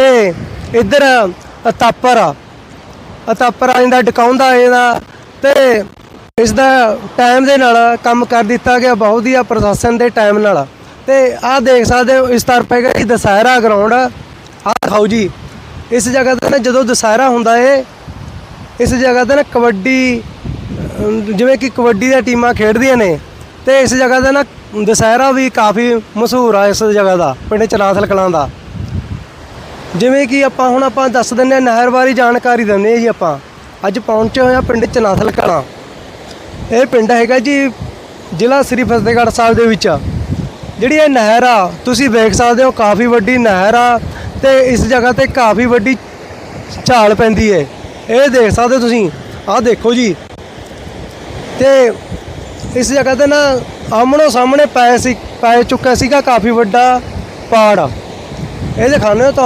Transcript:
ਤੇ ਇੱਧਰ ਅਤਾਪਰ ਆ। ਅਤਾਪਰ ਆ ਜਾਂਦਾ ਡਕਾਉਂਦਾ ਇਹਦਾ ਤੇ ਇਸ ਦਾ ਟਾਈਮ ਦੇ ਨਾਲ ਕੰਮ ਕਰ ਦਿੱਤਾ ਗਿਆ, ਬਹੁਤ ਹੀ ਆ ਪ੍ਰਸ਼ਾਸਨ ਦੇ ਟਾਈਮ ਨਾਲ। ਤੇ ਆਹ ਦੇਖ ਸਕਦੇ ਹੋ ਇਸ ਤਰਫ ਹੈਗਾ ਜੀ ਦਸਹਿਰਾ ਗਰਾਊਂਡ ਆਹ ਦਿਖਾਓ ਜੀ, ਇਸ ਜਗ੍ਹਾ ਤੇ ਨਾ ਜਦੋਂ ਦਸਹਿਰਾ ਹੁੰਦਾ ਏ, ਇਸ ਜਗ੍ਹਾ ਤੇ ਨਾ ਕਬੱਡੀ ਜਿਵੇਂ ਕਿ ਕਬੱਡੀ ਦੀਆਂ ਟੀਮਾਂ ਖੇਡਦੀਆਂ ਨੇ, ਤੇ ਇਸ ਜਗ੍ਹਾ ਦਾ ਨਾ ਦਸਹਿਰਾ ਵੀ ਕਾਫੀ ਮਸ਼ਹੂਰ ਆ ਇਸ ਜਗ੍ਹਾ ਦਾ, ਪਿੰਡ ਚਨਾਸਲ ਕਲਾਂ ਦਾ। ਜਿਵੇਂ ਕਿ ਆਪਾਂ ਹੁਣ ਆਪਾਂ ਦੱਸ ਦਿੰਨੇ ਆ ਨਹਿਰ ਬਾਰੇ ਜਾਣਕਾਰੀ ਦਿੰਦੇ ਆ ਜੀ ਆਪਾਂ। ਅੱਜ ਪਹੁੰਚੇ ਹੋਏ ਆ ਪਿੰਡ ਚਨਾਥਲ ਕਲਾਂ ਇਹ ਪਿੰਡ ਹੈਗਾ ਜੀ ਜ਼ਿਲ੍ਹਾ ਸ੍ਰੀ ਫਤਿਹਗੜ੍ਹ ਸਾਹਿਬ ਦੇ ਵਿੱਚ। ਜਿਹੜੀ ਇਹ ਨਹਿਰ ਆ, ਤੁਸੀਂ ਵੇਖ ਸਕਦੇ ਹੋ ਕਾਫੀ ਵੱਡੀ ਨਹਿਰ ਆ ਤੇ ਇਸ ਜਗ੍ਹਾ ਤੇ ਕਾਫੀ ਵੱਡੀ ਝਾਲ ਪੈਂਦੀ ਹੈ ਇਹ ਦੇਖ ਸਕਦੇ ਹੋ ਤੁਸੀਂ, ਆਹ ਦੇਖੋ ਜੀ। ਤੇ ਇਸ ਜਗ੍ਹਾ ਤੇ ਨਾ ਆਮਣੋ ਸਾਹਮਣੇ ਪੈ ਸੀ, ਪੈ ਚੁੱਕਾ ਸੀਗਾ ਕਾਫੀ ਵੱਡਾ ਪਹਾੜ ਇਹ ਦਿਖਾਉਂਦੇ ਹੋ ਤੁਹਾਨੂੰ